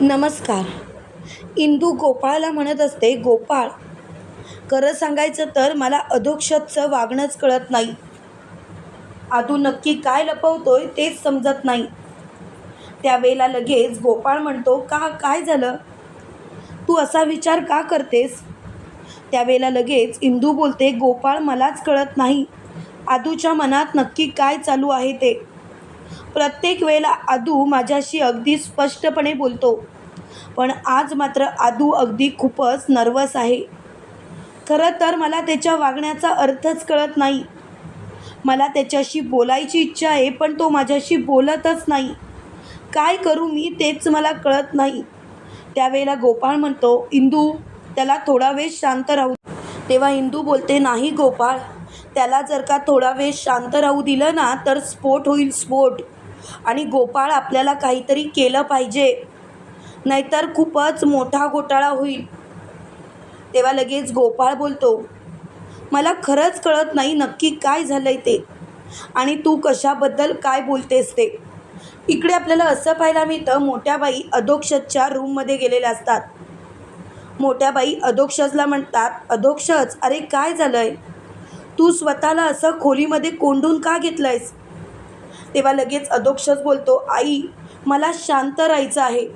नमस्कार. इंदू गोपाळला म्हणत असते गोपाळ खरं सांगायचं तर मला अधोक्षतचं वागणंच कळत नाही. आदू नक्की काय लपवतोय तेच समजत नाही. त्यावेळेला लगेच गोपाळ म्हणतो का काय झालं? तू असा विचार का करतेस? त्यावेळेला लगेच इंदू बोलते गोपाळ मलाच कळत नाही. आदूच्या मनात नक्की काय चालू आहे ते? प्रत्येक वेळेला आदू माझ्याशी अगदी स्पष्टपणे बोलतो. पण आज मात्र आदू अगदी खूपच नर्वस आहे. खरं तर मला त्याच्या वागण्याचा अर्थच कळत नाही. मला त्याच्याशी बोलायची इच्छा आहे पण तो माझ्याशी बोलतच नाही. काय करू मी तेच मला कळत नाही. त्यावेळेला गोपाळ म्हणतो इंदू त्याला थोडा वेळ शांत राहू तेव्हा इंदू बोलते नाही गोपाळ त्याला जर का थोडा वेळ शांत राहू दिलं ना तर स्फोट होईल स्फोट. आणि गोपाळ आपल्याला काहीतरी केलं पाहिजे. नाहीतर खूपच मोठा घोटाळा होईल. तेव्हा लगेच गोपाळ बोलतो मला खरंच कळत नाही नक्की काय झालं आहे ते. आणि तू कशाबद्दल काय बोलतेस ते? इकडे आपल्याला असं पाहायला मिळतं मोठ्या बाई अधोक्षजच्या रूममध्ये गेलेल्या असतात. मोठ्या बाई अधोक्षजला म्हणतात अधोक्षज अरे काय झालं आहे तू स्वतःला असं खोलीमध्ये कोंडून का घेतलं आहेस तेव्हा लगेच अधोक्षज बोलतो आई मला शांत राहायचं आहे.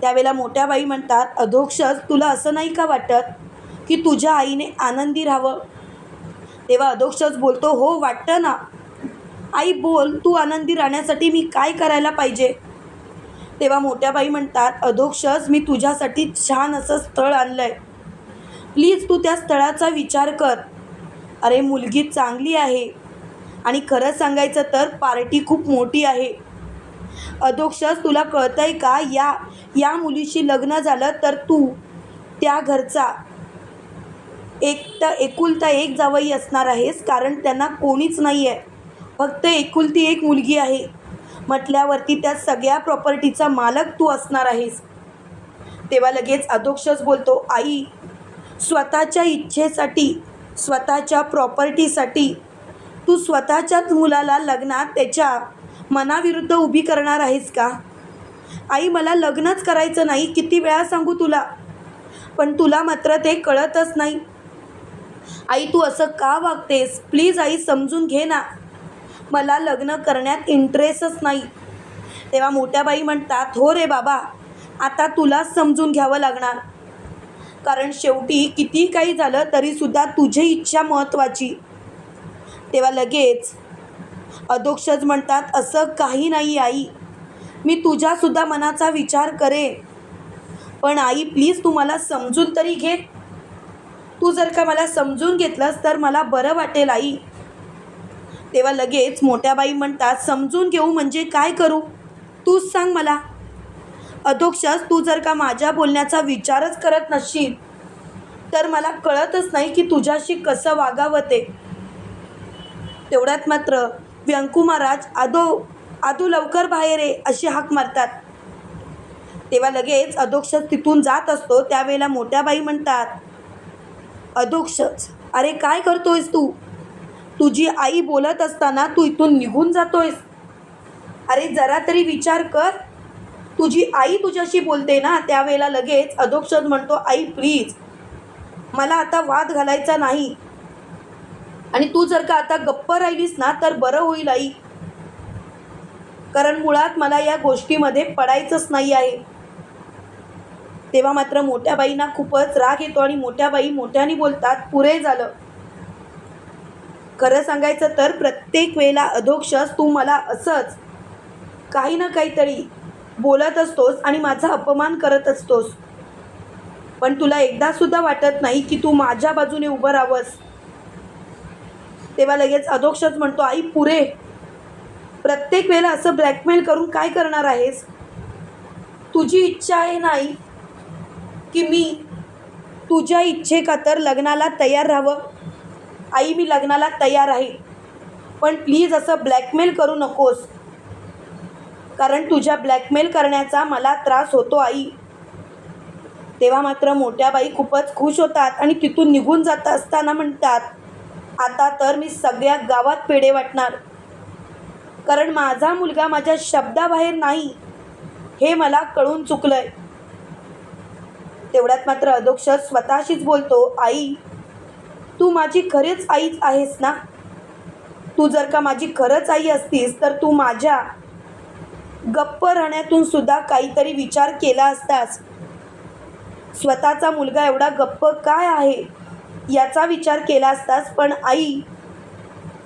त्यावेळेला मोठ्या बाई म्हणतात अधोक्षज तुला असं नाही का वाटत की तुझ्या आईने आनंदी राहावं? तेव्हा अधोक्षज बोलतो हो वाटतं ना. आई बोल तू आनंदी राहण्यासाठी मी काय करायला पाहिजे? तेव्हा मोठ्या बाई म्हणतात अधोक्षज मी तुझ्यासाठी छान असं स्थळ आणलं आहे प्लीज तू त्या स्थळाचा विचार कर. अरे मुलगी चांगली आहे. आणि खरं सांगायचं तर पार्टी खूप मोठी आहे. अधोक्षस तुला कळतं आहे का? या या मुलीशी लग्न झालं तर तू त्या घरचा एकटा एकुलता एक जावई असणार आहेस कारण त्यांना कोणीच नाही आहे फक्त एकुलती एक मुलगी आहे. म्हटल्यावरती त्या सगळ्या प्रॉपर्टीचा मालक तू असणार आहेस. तेव्हा लगेच अधोक्षस बोलतो आई स्वतःच्या इच्छेसाठी स्वतःच्या प्रॉपर्टीसाठी तू स्वतःच्याच मुलाला लग्नात त्याच्या मनाविरुद्ध उभी करणार आहेस का? आई मला लग्नच करायचं नाही किती वेळा सांगू तुला? पण तुला मात्र ते कळतच नाही. आई तू असं का वागतेस? प्लीज आई समजून घे ना. मला लग्न करण्यात इंटरेस्टच नाही. तेव्हा मोठ्या बाई म्हणतात हो रे बाबा आता तुलाच समजून घ्यावं लागणार. कारण शेवटी किती काही झालं तरीसुद्धा तुझी इच्छा महत्त्वाची. तेव्हा लगेच अधोक्षज म्हणतात असं काही नाही आई. मी तुझ्यासुद्धा मनाचा विचार करेन. पण आई प्लीज तू मला समजून तरी घे. तू जर का मला समजून घेतलंस तर मला बरं वाटेल आई. तेव्हा लगेच मोठ्या बाई म्हणतात समजून घेऊ म्हणजे काय करू? तूच सांग मला. अधोक्षस तू जर का माझ्या बोलण्याचा विचारच करत नसशील तर मला कळतच नाही की तुझ्याशी कसं वागावं ते. तेवढ्यात मात्र व्यंकू महाराज आदो आदू लवकर बाहेर ये अशी हाक मारतात. तेव्हा लगेच अधोक्षज तिथून जात असतो त्यावेळेला मोठ्या बाई म्हणतात अधोक्षच अरे काय करतोयस तू? तुझी आई बोलत असताना तू इथून निघून जातोयस. अरे जरा तरी विचार कर. तुझी आई तुझ्याशी बोलते ना त्यावेळेला लगेच अधोक्षज म्हणतो आई प्लीज मला आता वाद घालायचा नाही. आणि तू जर का आता गप्प राहिलीस ना तर बरं होईल आई. कारण मुळात मला या गोष्टीमध्ये पडायचंच नाही आहे. तेव्हा मात्र मोठ्या बाईंना खूपच राग येतो आणि मोठ्या बाई मोठ्याने बोलतात पुरे झालं. खरं सांगायचं तर प्रत्येक वेळेला अधोक्षस तू मला असंच काही ना काहीतरी बोलत असतोस आणि माझा अपमान करत असतोस. पण तुला एकदासुद्धा वाटत नाही की तू माझ्या बाजूने उभं राहावंस. तेव्हा लगेच अधोक्षच म्हणतो आई पुरे. प्रत्येक वेळेला असं ब्लॅकमेल करून काय करणार आहेस? तुझी इच्छा आहे नाही की मी तुझ्या इच्छेखातर लग्नाला तयार राहावं. आई मी लग्नाला तयार आहे. पण प्लीज असं ब्लॅकमेल करू नकोस. कारण तुझ्या ब्लॅकमेल करण्याचा मला त्रास होतो आई. तेव्हा मात्र मोठ्या बाई खूपच खुश होतात आणि तिथून निघून जात असताना म्हणतात आता तर मी सगळ्या गावात पेढे वाटणार. कारण माझा मुलगा माझ्या शब्दाबाहेर नाही हे मला कळून चुकलंय. तेवढ्यात मात्र अधोक्षज स्वतःशीच बोलतो आई तू माझी खरीच आईच आहेस ना? तू जर का माझी खरंच आई असतीस तर तू माझ्या गप्प राहण्यातून सुद्धा काहीतरी विचार केला असतास. स्वतःचा मुलगा एवढा गप्प काय आहे? याचा विचार केला असतास पण आई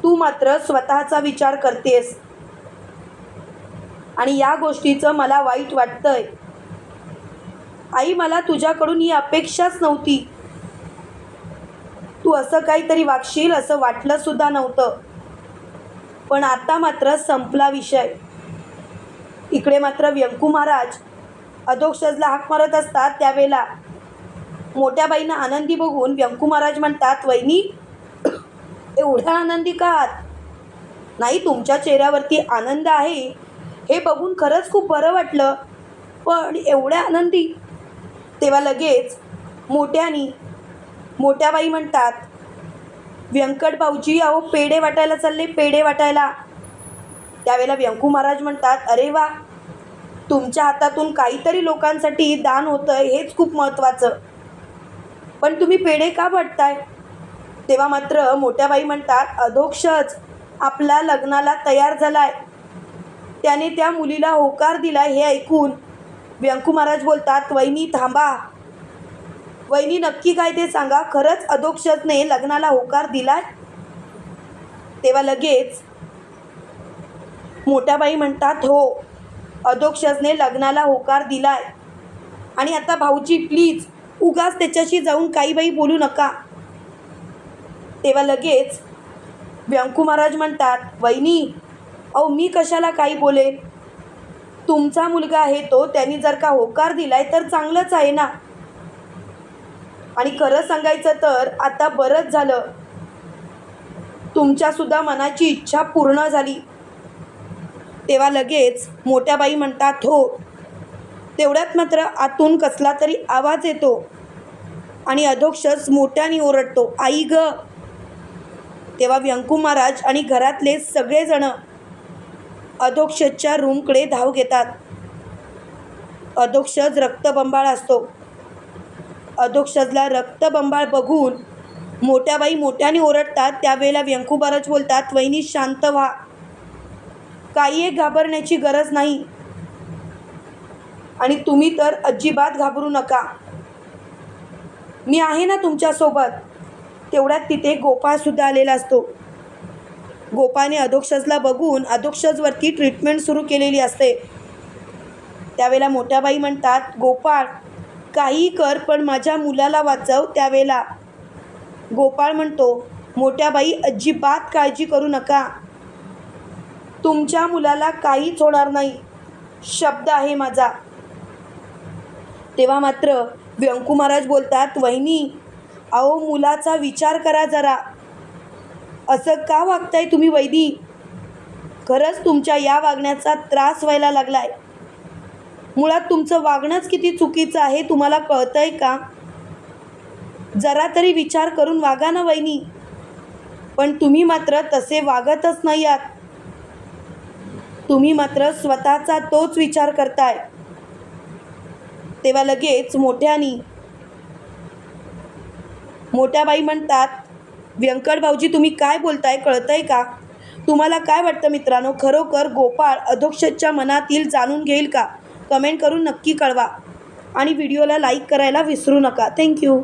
तू मात्र स्वतःचा विचार करतेस. आणि या गोष्टीचं मला वाईट वाटतंय. आई मला तुझ्याकडून ही अपेक्षाच नव्हती. तू असं काहीतरी वागशील असं वाटलं सुद्धा नव्हतं. पण आता मात्र संपला विषय. इकडे मात्र व्यंकू महाराज अधोक्षजला हाक मारत असतात त्यावेळेला. मोठ्या बाईनं आनंदी बघून व्यंकू महाराज म्हणतात वहिनी एवढ्या आनंदी का आहात? नाही तुमच्या चेहऱ्यावरती आनंद आहे. हे बघून खरंच खूप बरं वाटलं. पण एवढ्या आनंदी? तेव्हा लगेच मोठ्यानी मोठ्या बाई म्हणतात व्यंकट भाऊजी अहो पेढे वाटायला चालले पेढे वाटायला. त्यावेळेला व्यंकू महाराज म्हणतात अरे वा! तुमच्या हातातून काहीतरी लोकांसाठी दान होतं हेच खूप महत्त्वाचं पण तुम्ही पेढे का वाटताय? तेव्हा मात्र मोठ्या बाई म्हणतात अधोक्षच आपला लग्नाला तयार झालाय. त्याने त्या मुलीला होकार दिला हे ऐकून व्यंकू महाराज बोलतात वहिनी थांबा. वहिनी नक्की काय ते सांगा? खरंच अधोक्षजने लग्नाला होकार दिलाय? तेव्हा लगेच मोठ्या बाई म्हणतात हो अधोक्षजने लग्नाला होकार दिलाय. आणि आता भाऊजी प्लीज उगाच त्याच्याशी जाऊन काही बाई बोलू नका. तेव्हा लगेच व्यंकू महाराज म्हणतात वहिनी अहो मी कशाला काही बोले? तुमचा मुलगा आहे तो त्यांनी जर का होकार दिलाय तर चांगलंच आहे ना? आणि खरं सांगायचं तर आता बरंच झालं. तुमच्यासुद्धा मनाची इच्छा पूर्ण झाली. तेव्हा लगेच मोठ्या बाई म्हणतात हो तेवढ्यात मात्र आतून कसला तरी आवाज येतो. आणि अधोक्षज मोठ्याने ओरडतो आई ग. तेव्हा व्यंकू महाराज आणि घरातले सगळेजण अधोक्षजच्या रूमकडे धाव घेतात. अधोक्षज रक्तबंबाळ असतो. अधोक्षजला रक्तबंबाळ बघून मोठ्या बाई मोठ्याने ओरडतात. त्यावेळेला व्यंकू महाराज बोलतात वहिनी शांत व्हा. काही एक घाबरण्याची गरज नाही. आणि तुम्ही तर अजिबात घाबरू नका. मी आहे ना तुमच्यासोबत. तेवढ्यात तिथे गोपाळसुद्धा आलेला असतो. गोपाने अधोक्षजला बघून अधोक्षजवरती ट्रीटमेंट सुरू केलेली असते. त्यावेळेला मोठ्या बाई म्हणतात गोपाळ काही कर पण माझ्या मुलाला वाचव त्यावेळेला. गोपाळ म्हणतो मोठ्या बाई अजिबात काळजी करू नका. तुमच्या मुलाला काहीच होणार नाही. शब्द आहे माझा. तेव्हा मात्र व्यंकू महाराज बोलतात वहिनी अहो मुलाचा विचार करा जरा. असं का वागताय तुम्ही वैदी खरंच तुमच्या या वागण्याचा त्रास व्हायला लागलाय. मुळात तुमचं वागणंच किती चुकीचं आहे तुम्हाला कळतंय का? जरा तरी विचार करून वागा ना वहिनी. पण तुम्ही मात्र तसे वागतच नाही आहात. तुम्ही मात्र स्वतःचा तोच विचार करताय. तेव्हा लगेच मोठ्यानी मोठ्या बाई म्हणतात व्यंकट भाऊजी तुम्ही काय बोलताय कळतंय का? तुम्हाला काय वाटतं मित्रांनो? खरोखर गोपाळ अधोक्षजच्या मनातील जाणून घेईल का? कमेंट करून नक्की कळवा आणि व्हिडिओला लाईक करायला विसरू नका. थँक्यू.